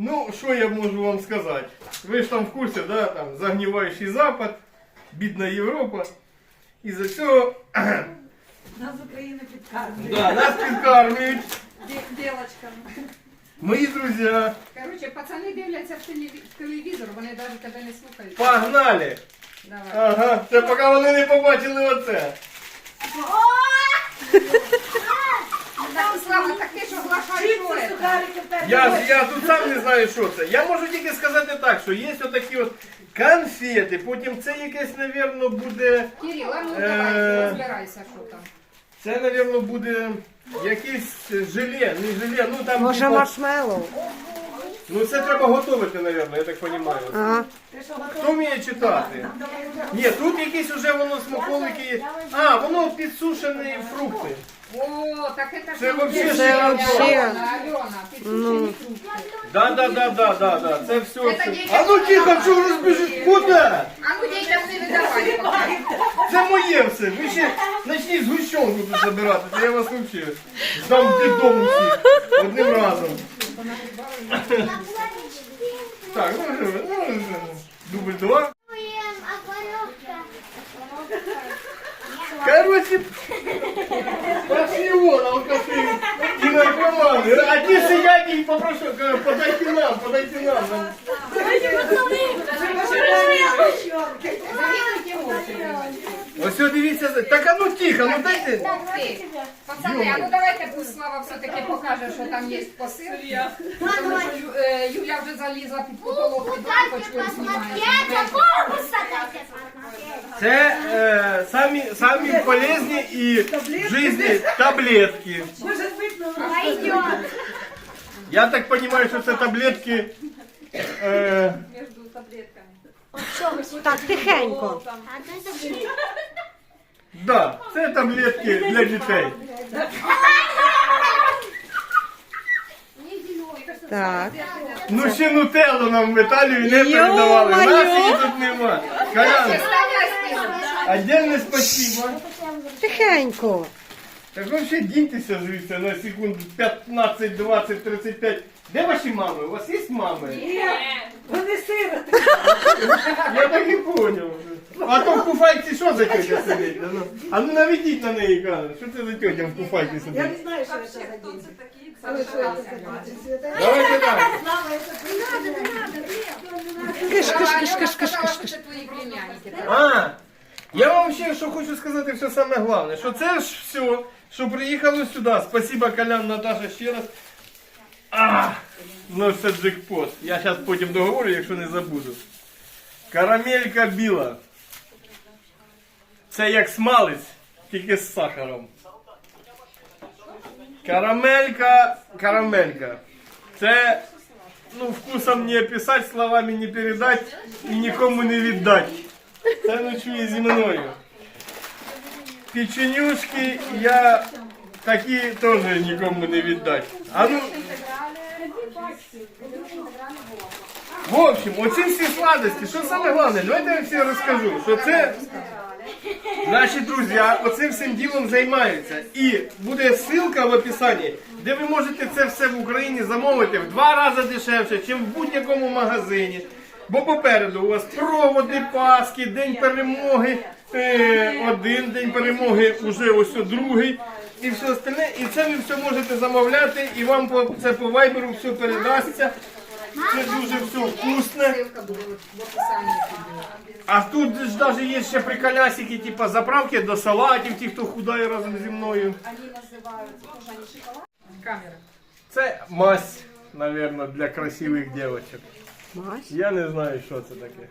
Ну, що я можу вам сказати? Ви ж там в курсі, да, там загніваючий Запад, бідна Європа. І за цього Нас Україна підказує. да, нас підкармлюють. Дівчатками. Мої друзі, Короче, пацани дивляться в телеві- в телевізор, вони навіть тебе не слухають. погнали! Давай. Ага, це поки вони не побачили оце. Що це? Я, я тут сам не знаю, що це. Я можу тільки сказати так, що є отакі от конфети, потім це якесь, напевно, буде. Кирил, а ну Е. давай, розбирайся, що там. Це, напевно, буде якесь желе, не желе, ну там. Може типа- маршмеллоу? Ну це треба готувати, напевно, я так розумію. Ага. Хто вміє читати? Ні, тут якісь уже воно смаколики. А, воно підсушені фрукти. О, так це ж Це вообще шикарно. Альона, Альона, підсушені. Да, да, да, да, да, да. Це все. Це все. А ну тихо, давай. що ви розбіжиш? Куди? А ну дітям не поки. Це моє все. Ви ще почніть згущенку тут забирати, то я вас взагалі здам в дому всіх одним разом. Так, ну ну. Дубль два. Короче, пошли вон, алкаши и наркоманы. А те сидят и попрошу, э, подайте нам, подайте нам. Завідуйте очі. Ось все, дивіться, так а ну тихо, ну дайте. Ух ти. Пацани, а ну давайте пусть Слава покаже, що там є посилки. Тому що Ю- е, Юля вже залізла під потолок, під лампочку знімає. Це е, самі, самі полезні і в житті таблетки. Я так понимаю, що це таблетки. Е, Так, тихенько. да, це таблетки для дітей. Так. Ну ще нутеллу нам в Італію не передавали. У нас її тут нема. Список. отдельне спасибо. Тихенько. Так вообще діньтеся звідси на секунд 15, 20, 35. Де ваші мами? У вас є мами? Вони сироти. Я так і поняв. А то в куфайці що за тетя сидить? А ну, наведіть на неї камеру. Що це за тетя в куфайці Я не знаю, що це за день. Давайте так. Це Киш, киш, киш, киш, киш, киш, киш. твої племянники. А, я вам ще що хочу сказати, що саме головне, що це ж все, що приїхало сюди. Спасибо, Колян, Наташа, ще раз. А, ну це джекпот. Я зараз потім договорю, якщо не забуду. Карамелька біла. Це як смалець, тільки з сахаром. Карамелька, карамелька. Це, ну, вкусом не описати, словами не передати і нікому не віддати. Це ночує зі мною. Печенюшки я такі теж нікому не віддати. А ну. В общем, оці всі сладості, що саме головне, давайте я всі розкажу, що це наші друзі оцим всім ділом займаються. І буде ссылка в описанні, де ви можете це все в Україні замовити в два рази дешевше, ніж в будь-якому магазині. Бо попереду у вас проводи, Пасхи, День перемоги, е, один день перемоги, уже ось другий. І все остальне, і це ви все можете замовляти, і вам це по вайберу все передасться. Це дуже все вкусне. А тут ж навіть є ще приколясики, типа заправки до салатів, ті, хто худає разом зі мною. Камера. Це мазь, мабуть, для красивих дівчат. Мась. Я не знаю, що це таке.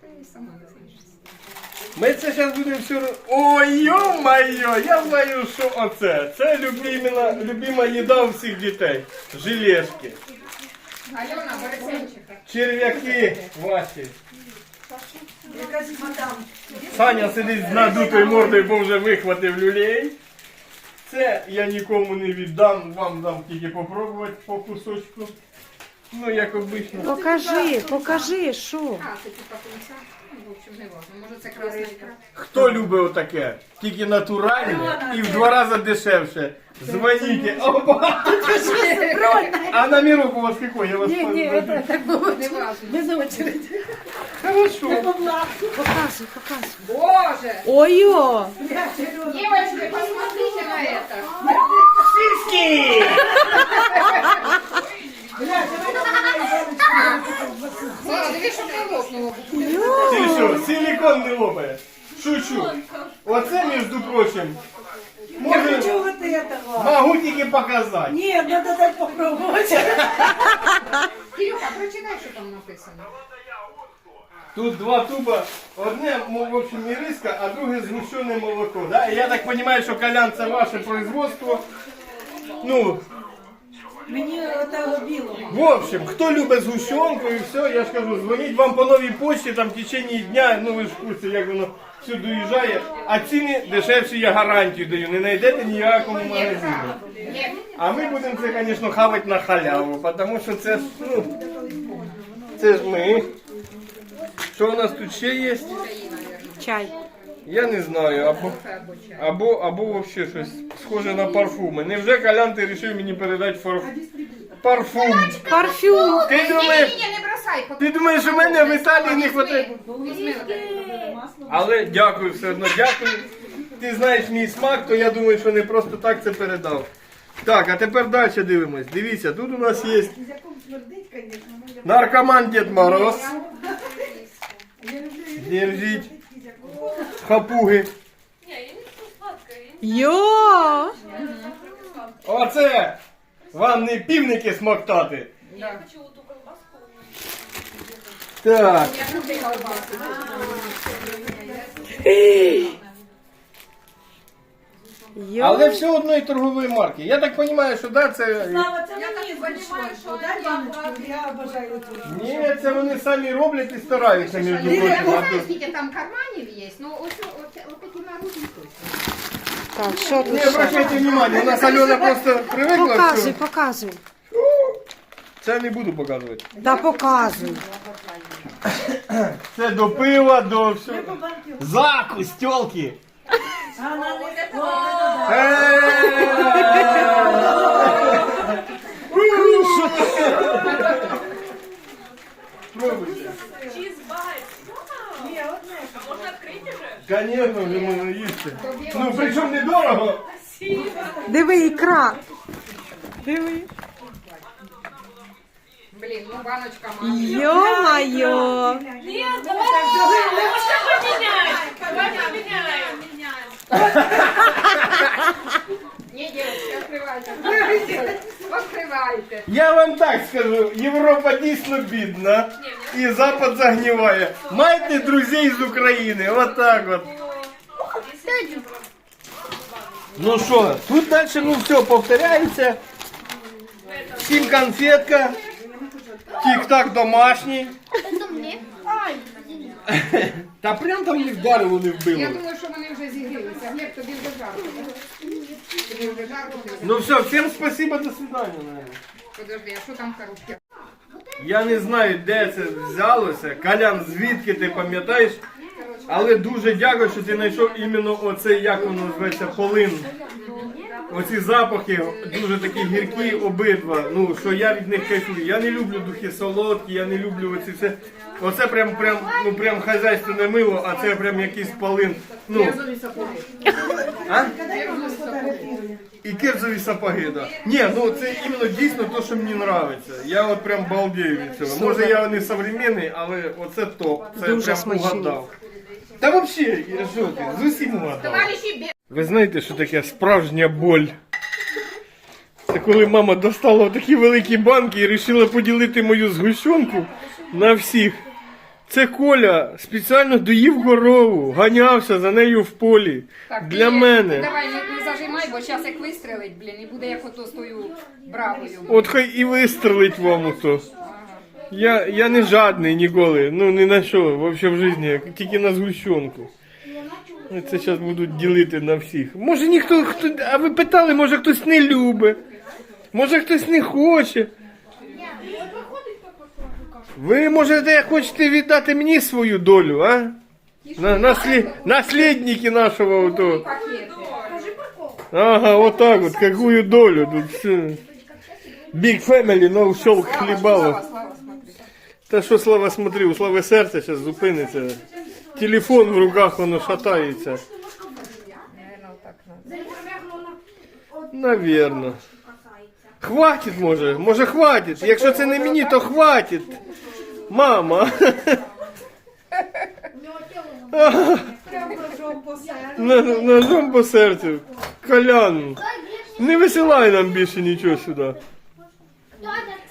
Ти сама не знаєш. Ми це зараз будемо все. роз- Ой, йо-моє, я знаю, що оце. Це любима, любима їда у всіх дітей. Желешки. Альона, Борисенчика. Черв'яки ваші. якась мадам. Саня сидить з надутою мордою, бо вже вихватив люлей. Це я нікому не віддам, вам дам тільки попробувати по кусочку. Ну, як обично. Покажи, покажи, що. А, це типа кунця Ну, в общем, не важно. Може це красна ікра. Хто любить отаке? Тільки натуральне і в два рази дешевше. Дзвоніть. Опа! А номерок у вас какой? Я вас Не, не, позвоню. это так было. Не важно. Без очереди. Хорошо. Показуй, показуй. Боже! Ой-о! Девочки, посмотрите на это. Сиськи! Слава, дивись, щоб не лопнуло. Що, силикон не лопає? Шучу. Оце, між прочим, Я може, хочу вот этого. могу тільки показати. Нет, надо дать попробовать. Кирюха, прочитай, що там написано. Тут два туба, одне, ну, в общем, іриска, а друге згущене молоко. Да? І я так розумію, що калян це ваше производство. Ну, Мені этого білого. в общем, хто любить згущенку і все, я ж кажу, дзвоніть вам по новій почті, там в течение дня, ну ви ж в курсі, як воно все доїжджає. А ціни дешевші, я гарантію даю, не знайдете ніякому магазині. Ні, А ми будемо це, звісно, хавати на халяву, тому що це ж, ну, це ж ми. Що у нас тут ще є? Чай. Я не знаю, або, або, або вообще щось схоже на парфуми. Невже Колян ти вирішив мені передати фар... парфум? Парфюм. Ти думаєш, ні, не бросай. ти думаєш, у мене в Італії не хватає? Але дякую все одно, дякую. Ти знаєш мій смак, то я думаю, що не просто так це передав. Так, а тепер далі дивимось. Дивіться, тут у нас є наркоман Дед Мороз. Держіть. Хапуги. Йо! Оце! Вам не півники смоктати. Так. Я люблю колбасу. Йо! Але все одної торгової марки. Я так розумію, що да, це. Слава, це мені згущенку. Дай баночку, я обожаю цю. Ні, це вони самі роблять і стараються, між Я прочим. А скільки там карманів є, ну ось такі наружні точно. Так, що тут Не ще? обращайте внимание, у нас Альона просто привикла. Показуй, Що... показуй. Це не буду показувати. Да показуй. Це до пива, до всього. Закусь, не Що таке? Пробуйте. Ні, одне. Конечно, вже можна їсти. Ну, причому недорого. Диви, ікра. Диви. Блін, ну баночка мамі. Йо-майо. Ні, дівчатки, відкривайте. Відкривайте. Я вам так скажу, Європа дійсно бідна і Запад загніває. Майте друзей з України, отак от. Ну що, тут далі ну все повторяється. Всім конфетка. Тік-так домашній. Та прям там їх вдарило вони Я вбили. думаю, що вони вже зігрілися. Глеб, тобі вже жарко. Тобі вже жарко. ти вже- Ну все, всім спасибо, до свидання. наверное. Подожди, а що там в коробці? Я не знаю, де це взялося. Калян, звідки ти пам'ятаєш? Але дуже дякую, що ти знайшов іменно оцей, як воно зветься, полин. Оці запахи дуже такі гіркі обидва. Ну, що я від них кайфую. Я не люблю духи солодкі, я не люблю оці все. Оце прям прям, ну прям хазяйственне мило, а це прям якийсь полин. Ну, а? І кирзові сапоги, да. Ні, ну це іменно дійсно те, що мені подобається. Я от прям балдею від цього. Може я не современний, але оце топ. Це Дуже прям смачні. угадав. Та взагалі, що ти, з усім. Товариші, Ви знаєте, що таке справжня боль? Це коли мама достала такі великі банки і вирішила поділити мою згущенку на всіх. Це Коля спеціально доїв корову, ганявся за нею в полі. Так, Для ти- мене. Давай не, не зажимай, бо зараз як вистрелить, блін, і буде як ото з тою бравою. От хай і вистрелить вам ото. Я, я не жадний ніколи, ну ні на що, взагалі в житті, тільки на згущенку. Це зараз будуть ділити на всіх. Може ніхто, хто, а ви питали, може хтось не любить, може хтось не хоче. Ви можете хочете віддати мені свою долю, а? На, наслід, наслідники нашого ото. Ага, вот так вот, какую долю тут все. Big Family, no щелк Слава, хлібало. Слава, Слава, смотри. Та що слава смотри, у слави серце зараз зупиниться. Телефон в руках воно шатається. Навірно. Хватить може, може хватить. Якщо це не мені, то хватить. Мама. На- Ножом по серцю. Колян. Не висилай нам більше нічого сюди.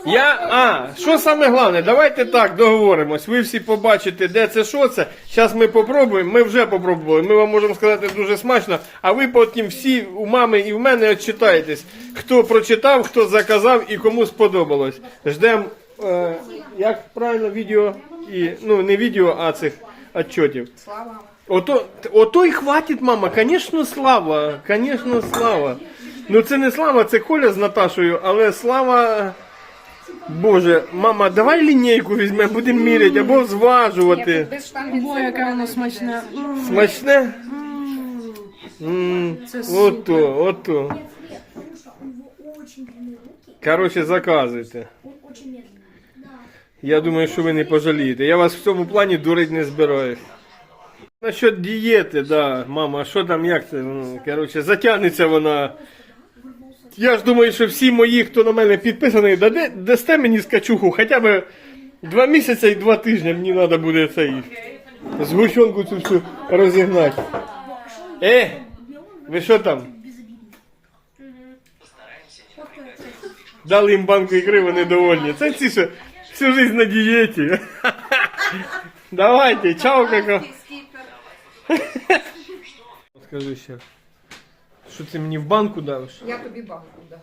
Я, а, що саме головне, давайте так договоримось. Ви всі побачите, де це, що це. Зараз ми попробуємо. Ми вже попробували. Ми вам можемо сказати дуже смачно. А ви потім всі у мами і в мене відчитаєтесь, хто прочитав, хто заказав і кому сподобалось. Ждемо, е, як правильно, відео і ну не відео, а цих отчетів. Слава. Ото, ото й хватить, мама. Звісно, слава. Звісно, слава. Ну це не слава, це Коля з Наташою, але слава. Боже, мама, давай лінійку візьмемо, будемо міряти або зважувати. без штанги Ой, яке воно смачне. Смачне? М, Ото, ото. Коротше, заказуйте. Я думаю, що ви не пожалієте. Я вас в цьому плані дурить не збираюсь. Насчет дієти, да, мама, що там, як це? Ну, коротше, затягнеться вона. Я ж думаю, що всі мої, хто на мене підписаний, даде, дасте мені скачуху хоча б два місяці і два тижні мені треба буде цей згущенку цю всю розігнати. Е, ви що там? Дали їм банку ікри, вони довольні. Це ці що всю жизнь на дієті. Давайте, чао, кака. Скажи ще. Що ти мені в банку давиш? Я тобі банку, да.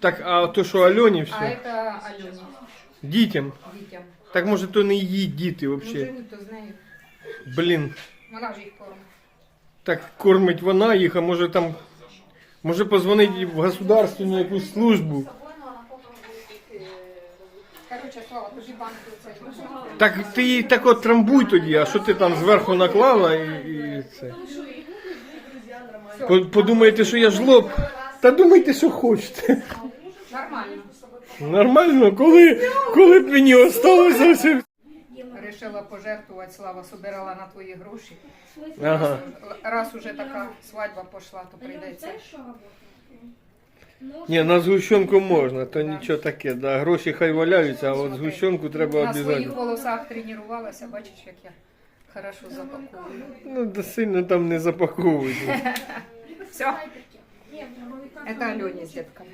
Так, а то що Альоні А все? это Альоні, Дітям. дітям. Так може то не її діти Ну, взагалі. живуть то з нею. Блін. Вона ж їх кормить. Так кормить вона їх, а може там. Може позвонити в государственну якусь службу. Короче, Слава, тобі банку цей. Так ти їй так от трамбуй тоді, а що ти там зверху наклала і, і це. По- Подумаєте, що я жлоб. Та думайте, що хочете. Нормально. Нормально, коли, коли б мені осталося все. Решила пожертвувати, Слава, собирала на твої гроші. Ага. Раз уже така свадьба пішла, то прийдеться. Ні, на згущенку можна, то нічого таке. Да. Гроші хай валяються, а от згущенку треба На своїх волосах тренувалася, бачиш, як я хорошо запаковую. Ну, да сильно там не запаковуйте. Все. Это Альоні з дітками.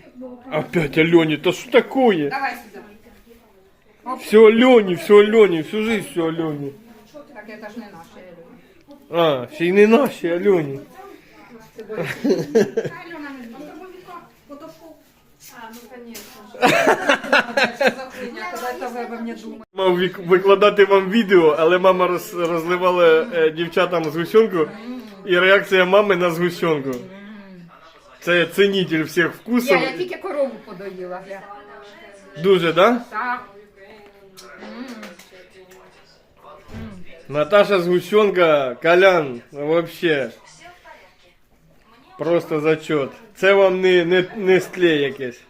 Опять Альоні, то що такое? Давай сюди. Все Альоні, все Альоні, всю жизнь все Альоні. Так это ж не наше Альоні. А, ще й не наші Альоні. Альона не знає. А, ну конечно. Що за хуйня, коли це ви обо мені думаєте? Мав викладати вам відео, але мама роз, розливала е, дівчатам згущенку, і реакція мами на згущенку. Це цінитель всіх Я, вкусів. я тільки корову подоїла. гля. Дуже, да? Так. Наташа згущенка, Колян, вообще. Просто зачет. Це вам не, не, не стле якесь.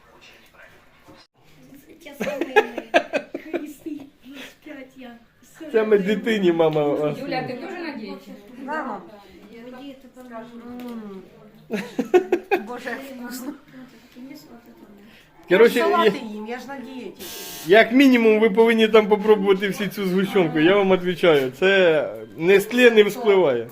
Це ми дитині, мама. Юля, ти дуже надієшся? Мама. Боже, як вкусно. Короче, я- їм, я ж на дієті. як мінімум ви повинні там попробувати всі цю згущенку. Я вам відповідаю. Це не скле не вспливає.